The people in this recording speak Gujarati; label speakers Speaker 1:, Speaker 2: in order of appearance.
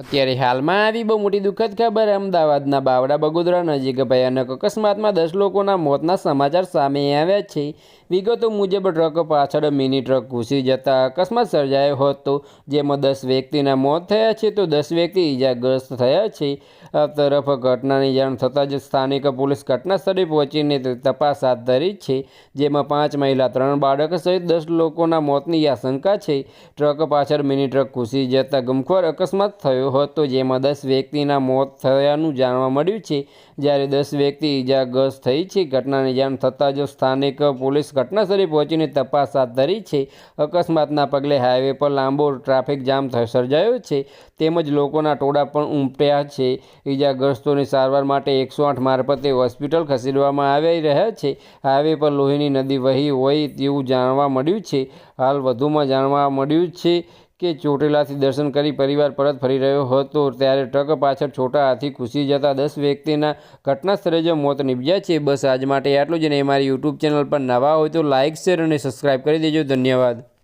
Speaker 1: અત્યારે હાલમાં આવી બહુ મોટી દુઃખદ ખબર અમદાવાદના બાવડા બગોદરા નજીક ભયાનક અકસ્માતમાં દસ લોકોના મોતના સમાચાર સામે આવ્યા છે. વિગતો મુજબ ટ્રક પાછળ મિની ટ્રક ઘૂસી જતા અકસ્માત સર્જાયો હતો. જેમાં દસ વ્યક્તિના મોત થયા છે તો દસ વ્યક્તિ ઈજાગ્રસ્ત થયા છે. આ તરફ ઘટનાની જાણ થતાં જ સ્થાનિક પોલીસ ઘટના સ્થળે પહોંચીને તપાસ હાથ ધરી છે. જેમાં પાંચ મહિલા, ત્રણ બાળક સહિત દસ લોકોના મોતની આશંકા છે. ટ્રક પાછળ મિની ટ્રક ઘૂસી જતા ગમખોર અકસ્માત થયો હતો જેમાં દસ વ્યક્તિના મોત થયાનું જાણવા મળ્યું છે. જ્યારે દસ વ્યક્તિ ઈજાગ્રસ્ત થઈ છે, ઘટનાની જાણ થતાં જ સ્થાનિક પોલીસ ઘટનાસ્થળે પહોંચીને તપાસ હાથ ધરી છે. અકસ્માતના પગલે હાઈવે પર લાંબો ટ્રાફિક જામ સર્જાયો છે. તેમજ લોકોના ટોળા પણ ઉમટ્યા છે. ઈજાગ્રસ્તોની સારવાર માટે એકસો આઠ મારફતે હોસ્પિટલ ખસેડવામાં આવી રહ્યા છે. હાઈવે પર લોહીની નદી વહી હોય તેવું જાણવા મળ્યું છે. હાલ વધુમાં જાણવા મળ્યું છે કે ચોટીલાથી દર્શન કરી પરિવાર પરત ફરી રહ્યો હતો, ત્યારે ટ્રક પાછળ છોટા હાથી ઘૂસી જતા દસ વ્યક્તિના ઘટના સ્થળે જ મોત નીપજ્યા છે. બસ આજ માટે આટલું જ ને મારી યુટ્યુબ ચેનલ પર નવા હોય તો લાઇક શેર અને સબસ્ક્રાઈબ કરી દેજો. ધન્યવાદ.